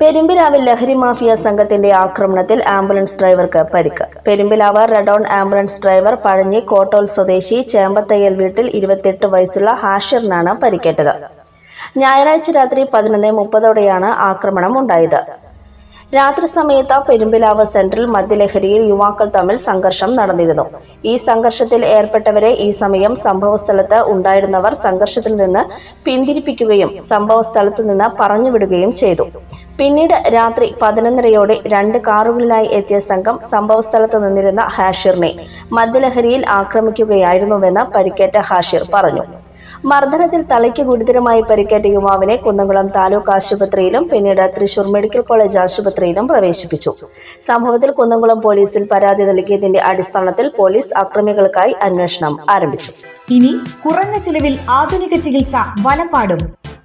പെരുമ്പിലാവിൽ ലഹരി മാഫിയ സംഘത്തിന്റെ ആക്രമണത്തിൽ ആംബുലൻസ് ഡ്രൈവർക്ക് പരിക്ക്. Perumpilavu red one ambulance driver Pazhanji Kottol സ്വദേശി ചേമ്പത്തയ്യൽ വീട്ടിൽ ഇരുപത്തിയെട്ട് വയസ്സുള്ള ഹാഷിറിനാണ് പരിക്കേറ്റത്. ഞായറാഴ്ച രാത്രി പതിനൊന്ന് മുപ്പതോടെയാണ് ആക്രമണം ഉണ്ടായത്. രാത്രി സമയത്ത് പെരുമ്പിലാവ് സെൻട്രൽ മദ്യലഹരിയിൽ യുവാക്കൾ തമ്മിൽ സംഘർഷം നടന്നിരുന്നു. ഈ സംഘർഷത്തിൽ ഏർപ്പെട്ടവരെ ഈ സമയം സംഭവസ്ഥലത്ത് ഉണ്ടായിരുന്നവർ സംഘർഷത്തിൽ നിന്ന് പിന്തിരിപ്പിക്കുകയും സംഭവസ്ഥലത്ത് നിന്ന് പറഞ്ഞുവിടുകയും ചെയ്തു. പിന്നീട് രാത്രി പതിനൊന്നരയോടെ രണ്ട് കാറുകളിലായി എത്തിയ സംഘം സംഭവസ്ഥലത്ത് നിന്നിരുന്ന ഹാഷിറിനെ മദ്യലഹരിയിൽ ആക്രമിക്കുകയായിരുന്നുവെന്ന് പരിക്കേറ്റ ഹാഷിർ പറഞ്ഞു. മർദ്ദനത്തിൽ തലയ്ക്ക് ഗുരുതരമായി പരിക്കേറ്റ യുവാവിനെ കുന്നംകുളം താലൂക്ക് ആശുപത്രിയിലും പിന്നീട് തൃശൂർ മെഡിക്കൽ കോളേജ് ആശുപത്രിയിലും പ്രവേശിപ്പിച്ചു. സംഭവത്തിൽ കുന്നംകുളം പോലീസിൽ പരാതി നൽകിയതിന്റെ അടിസ്ഥാനത്തിൽ പോലീസ് അക്രമികൾക്കായി അന്വേഷണം ആരംഭിച്ചു. ഇനി കുറഞ്ഞ ചിലവിൽ ആധുനിക ചികിത്സ വലപ്പാടും.